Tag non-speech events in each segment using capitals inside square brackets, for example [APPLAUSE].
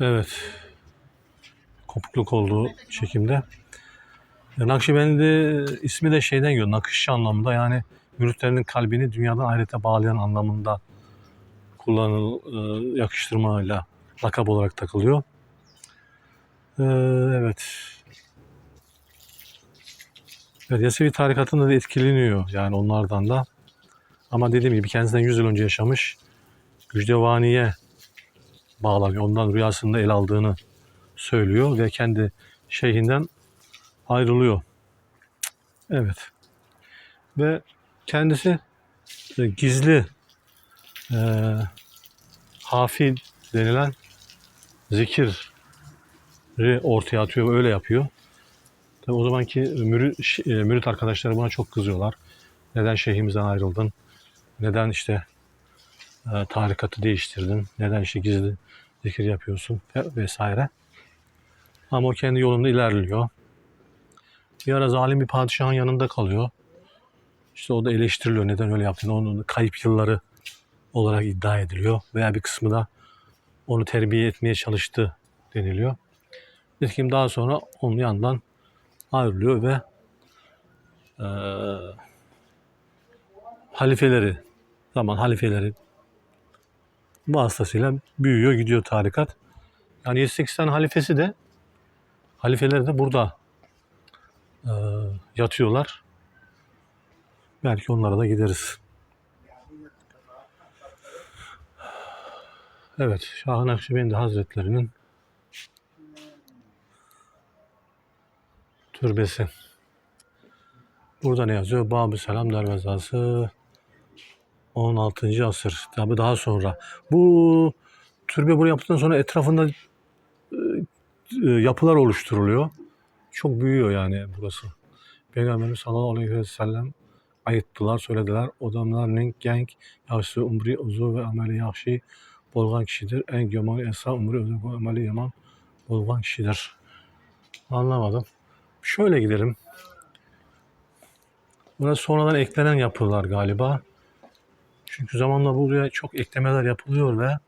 Evet. Kopukluk olduğu çekimde. E, Nakşibendi ismi de şeyden geliyor. Nakışçı anlamında yani müritlerinin kalbini dünyadan ahirete bağlayan anlamında kullanıl e, yakıştırmayla lakap olarak takılıyor. E, evet. Evet, Yesevi tarikatında da etkileniyor yani onlardan da. Ama dediğim gibi kendisinden 100 yıl önce yaşamış Gücdevani'ye bağlanıyor. Ondan rüyasında el aldığını söylüyor ve kendi şeyhinden ayrılıyor. Evet. Ve kendisi e, gizli e, hafi denilen zikiri ortaya atıyor ve öyle yapıyor. Tabii o zamanki mürit, e, mürit arkadaşları buna çok kızıyorlar. Neden şeyhimizden ayrıldın? Neden işte e, tarikatı değiştirdin? Neden işte gizli zikir yapıyorsun? Ve- Vesaire. Ama o kendi yolunda ilerliyor. Bir ara zalim bir padişahın yanında kalıyor. İşte o da eleştiriliyor. Neden öyle yaptığını. Onun kayıp yılları olarak iddia ediliyor. Veya bir kısmı da onu terbiye etmeye çalıştı deniliyor. Nitekim daha sonra onun yanından ayrılıyor ve eee halifeleri zaman halifeleri vasıtasıyla büyüyor gidiyor tarikat. Yani 7-8 tane halifesi de halifeleri de burada eee, yatıyorlar. Belki onlara da gideriz. Evet, Şah-ı Hazretleri'nin türbesi. Burada ne yazıyor? Bab-ı Selam Dervezası 16. asır. Tabi daha sonra. Bu türbe bunu yaptıktan sonra etrafında e, e, yapılar oluşturuluyor. Çok büyüyor yani burası. Peygamberimiz sallallahu aleyhi ve sellem ayıttılar, söylediler. Odamlar nenk genk, yaşlı umri uzu ve ameli yahşi bolgan kişidir. En yaman esa umri uzu ve ameli yaman bolgan kişidir. Anlamadım. Şöyle gidelim. Burası sonradan eklenen yapılar galiba. Çünkü zamanla buraya çok eklemeler yapılıyor ve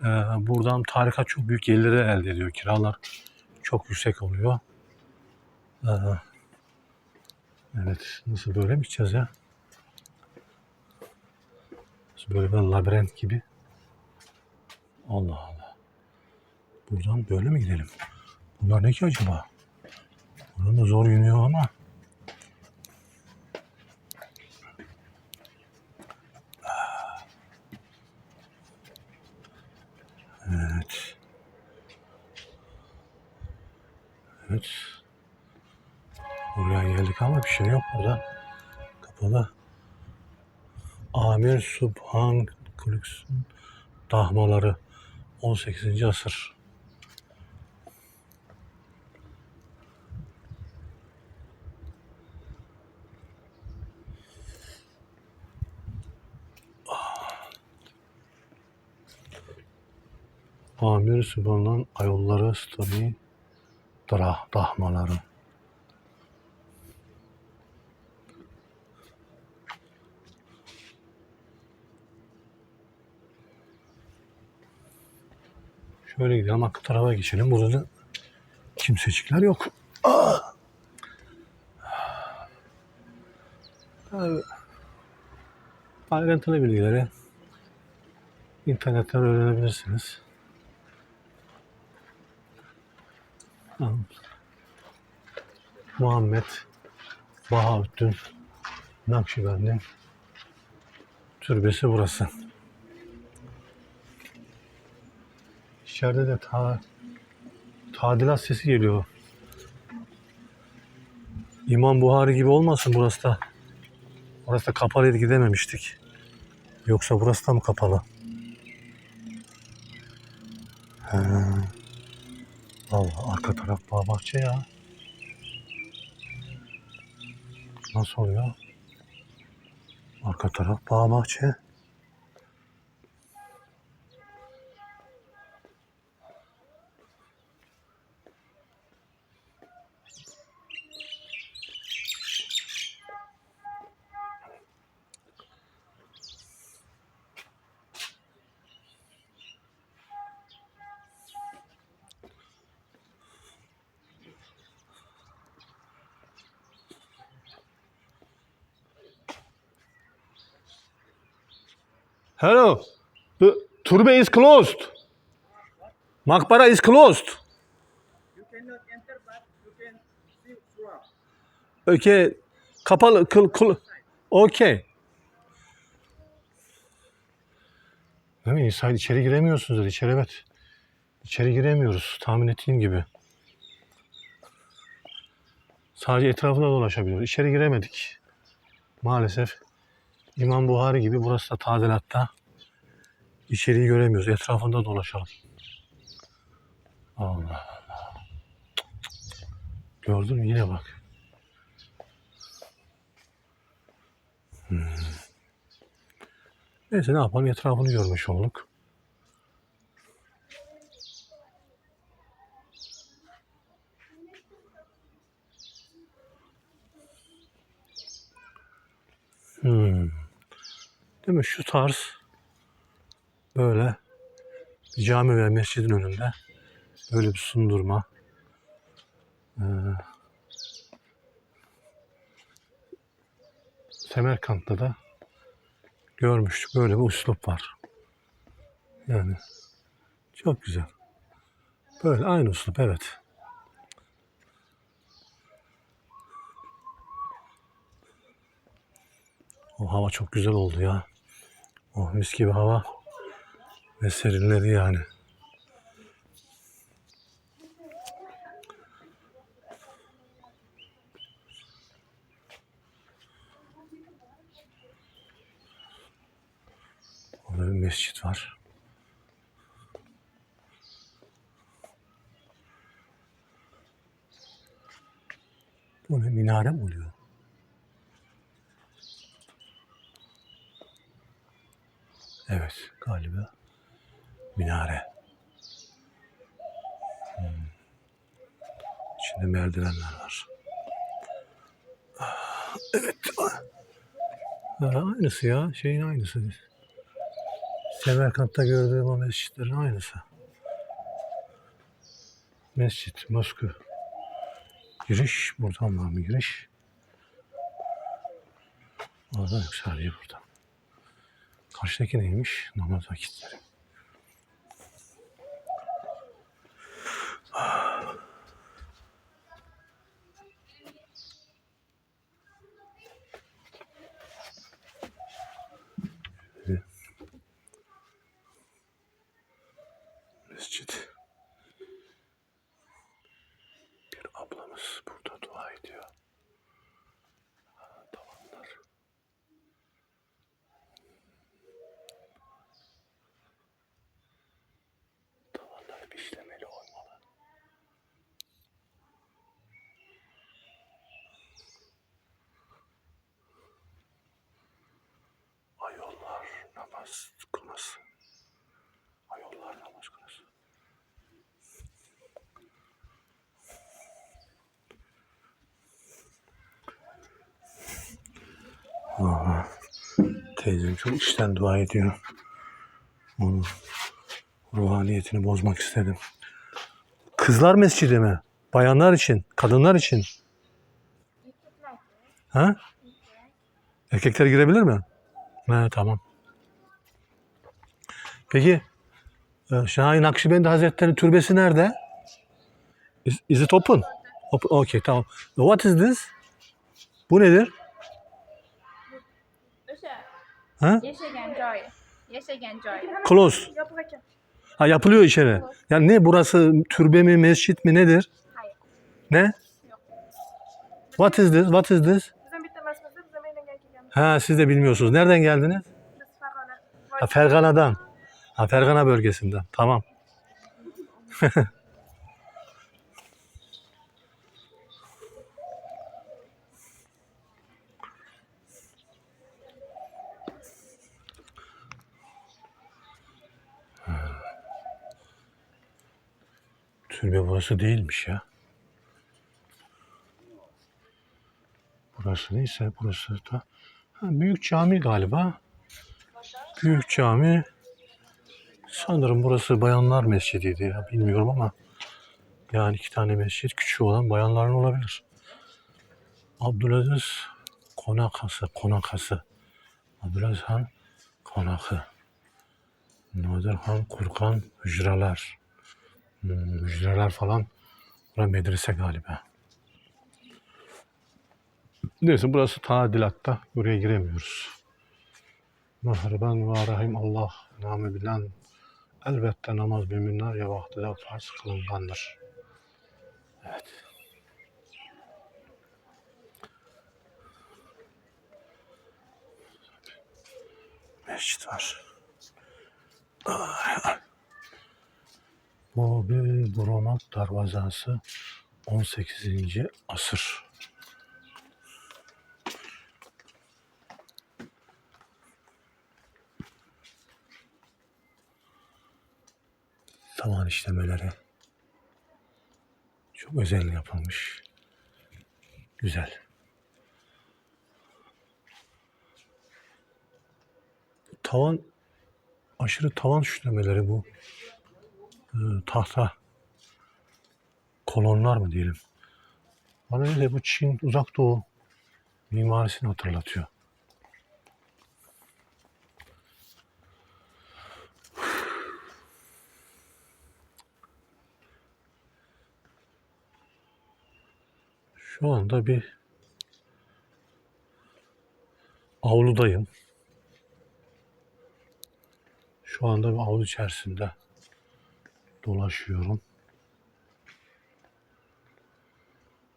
e, buradan tarikat çok büyük geliri elde ediyor. Kiralar çok yüksek oluyor. E, evet. Nasıl böyle mi gideceğiz ya? Nasıl böyle bir labirent gibi? Allah Allah. Buradan böyle mi gidelim? Bunlar ne ki acaba? Buradan da zor yürüyor ama. Amir Subhan Kulüksün dahmaları 18. asır. Amir Subhan'ın ayolları dra dahmaları. Şöyle gidelim arka tarafa geçelim. Burada da kimsecikler yok. Aa! Abi, Ayrıntılı bilgileri internetten öğrenebilirsiniz. Muhammed Bahaüddin Nakşibendi türbesi burası. İçeride de ta, tadilat sesi geliyor. İmam Buhari gibi olmasın burası da. Burası da kapalıydı gidememiştik. Yoksa burası da mı kapalı? He. Allah arka taraf bağ bahçe ya. Nasıl oluyor? Arka taraf bağ bahçe. Hello. The turbe is closed. Makbara is closed. You cannot enter, but you can see through. Okay. Kapalı. Kıl, kıl. Okay. Değil mi? İnside içeri giremiyorsunuz dedi. İçeri evet. İçeri giremiyoruz. Tahmin ettiğim gibi. Sadece etrafında dolaşabiliyoruz. İçeri giremedik. Maalesef İmam Buhari gibi burası da tadilatta. İçeriği göremiyoruz. Etrafında dolaşalım. Allah Allah. Gördün mü? Yine bak. Hmm. Neyse ne yapalım? Etrafını görmüş olduk. Hmm. Değil mi? Şu tarz böyle cami ve mescidin önünde böyle bir sundurma. Ee, Semerkant'ta da görmüştük. Böyle bir üslup var. Yani çok güzel. Böyle aynı üslup evet. O hava çok güzel oldu ya. O mis gibi hava ve serinledi yani. Orada bir mescit var. Bu ne minare mi oluyor? Evet galiba minare. Hmm. İçinde merdivenler var. Ah, Evet. ah. Ha, aynısı ya. Şeyin aynısı. Semerkant'ta gördüğüm o mescitlerin aynısı. Mescit, moskü. Giriş, buradan var mı giriş? Oradan yok sadece buradan. Karşıdaki neymiş? Namaz vakitleri. Şöyle. Mescit. Bir ablamız burada dua ediyor. Ha, Tavanlar. Tavanlar bir işlemeli olmalı. Ayollar namaz kılması. Ayollar namaz kılması. Aha. Teyzem çok içten dua ediyor. Onun ruhaniyetini bozmak istedim. Kızlar mescidi mi? Bayanlar için, kadınlar için. Ha? Erkekler girebilir mi? Ha, tamam. Peki e, Şahin Nakşibendi Hazretleri türbesi nerede? Is, is it open? open? Okay, tamam. What is this? Bu nedir? Ha? Close. Yapılacak. Ha yapılıyor içeri. Yani ne burası türbe mi, mescit mi nedir? Hayır. Ne? What is this? What is this? Ha siz de bilmiyorsunuz. Nereden geldiniz? Ha Fergana'dan. Ha Fergana bölgesinden. Tamam. [LAUGHS] Türbe burası değilmiş ya. Burası neyse burası da ha, büyük cami galiba. Büyük cami. Sanırım burası bayanlar mescidiydi ya bilmiyorum ama yani iki tane mescit küçük olan bayanların olabilir. Abdülaziz Konakası, Konakası. Abdülaziz Han Konakı. Nadir Han Kurkan hücreler. Hmm, hücreler falan. Bura medrese galiba. Neyse burası tadilatta. Buraya giremiyoruz. Mahriban ve Rahim Allah namı bilen elbette namaz müminler ya vaktide farz kılıngandır. Evet. Mescit var. Bu bir Bromak darvazası 18. asır. Tavan işlemeleri çok özel yapılmış. Güzel. Bu tavan aşırı tavan işlemeleri bu. Ee, tahta kolonlar mı diyelim. Bana öyle bu Çin uzak doğu mimarisini hatırlatıyor. Şu anda bir avludayım. Şu anda bir avlu içerisinde dolaşıyorum.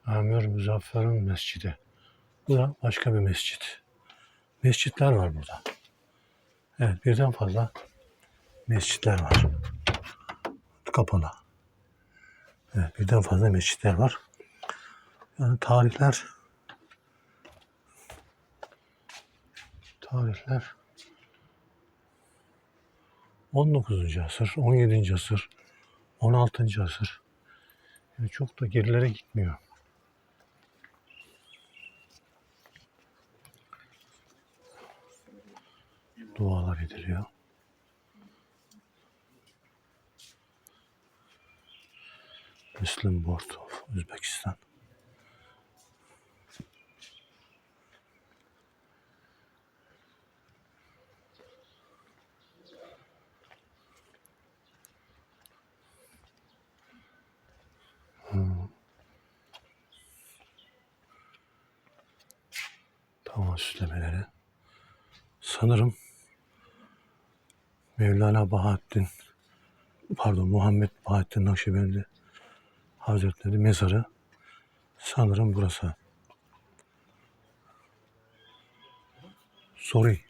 Amir Muzaffer'in mescidi. Bu da başka bir mescit. Mescitler var burada. Evet birden fazla mescitler var. Kapalı. Evet birden fazla mescitler var. Yani tarihler tarihler 19. asır, 17. asır, 16. asır. Yani çok da gerilere gitmiyor. Dualar ediliyor. Müslüm Board of Özbekistan. Tavan süslemeleri Sanırım Mevlana Bahattin pardon Muhammed Bahattin Nakşibendi Hazretleri mezarı sanırım burası. Sorry.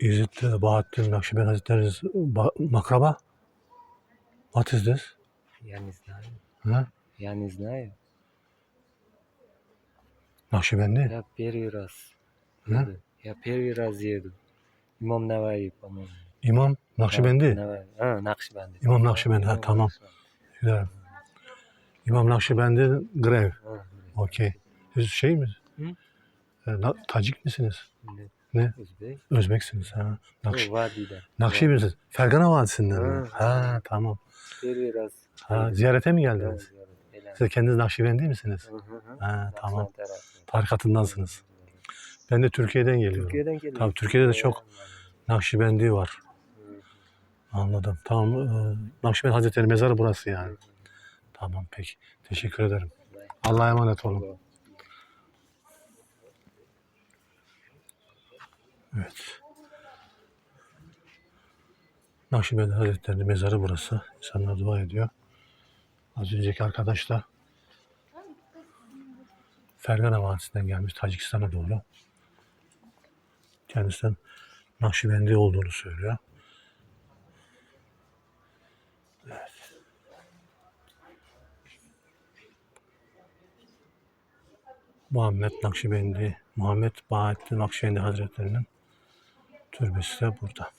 Is it uh, Bahattin Nakşibendi Hazretleri's ba- makraba? What is this? Я не знаю. Ha? Я не знаю. Nakşibendi? Я первый раз Да? yapıyor biraz yedim. İmam Nevayi falan. İmam Nakşibendi. Nevayi. Ha, Nakşibendi. İmam Nakşibendi. Ha, tamam. Güzel. İmam Nakşibendi grev. Okey. Siz şey mi? Hı? E, na, Tacik misiniz? Ne? ne? Özbek. Özbeksiniz. Ha. Nakş... Vadiden. Nakşibendi'siniz. Fergana Vadisi'nden? Ha, ha tamam. Biraz. Ha, ziyarete mi geldiniz? Evet, Siz kendiniz Nakşibendi misiniz? Hı hı. Ha, tamam. Tarikatı'ndansınız. Ben de Türkiye'den geliyorum. Türkiye'den geliyor. Tabii Türkiye'de de çok Nakşibendi var. Anladım. Tamam. E, Nakşibendi Hazretleri mezarı burası yani. Tamam peki. Teşekkür ederim. Allah'a emanet olun. Evet. Nakşibendi Hazretleri'nin mezarı burası. İnsanlar dua ediyor. Az önceki arkadaş da Fergana Vadisi'nden gelmiş Tacikistan'a doğru. Kendisinden Nakşibendi olduğunu söylüyor. Evet. Muhammed Nakşibendi, Muhammed Bahattin Nakşibendi Hazretleri'nin türbesi de burada.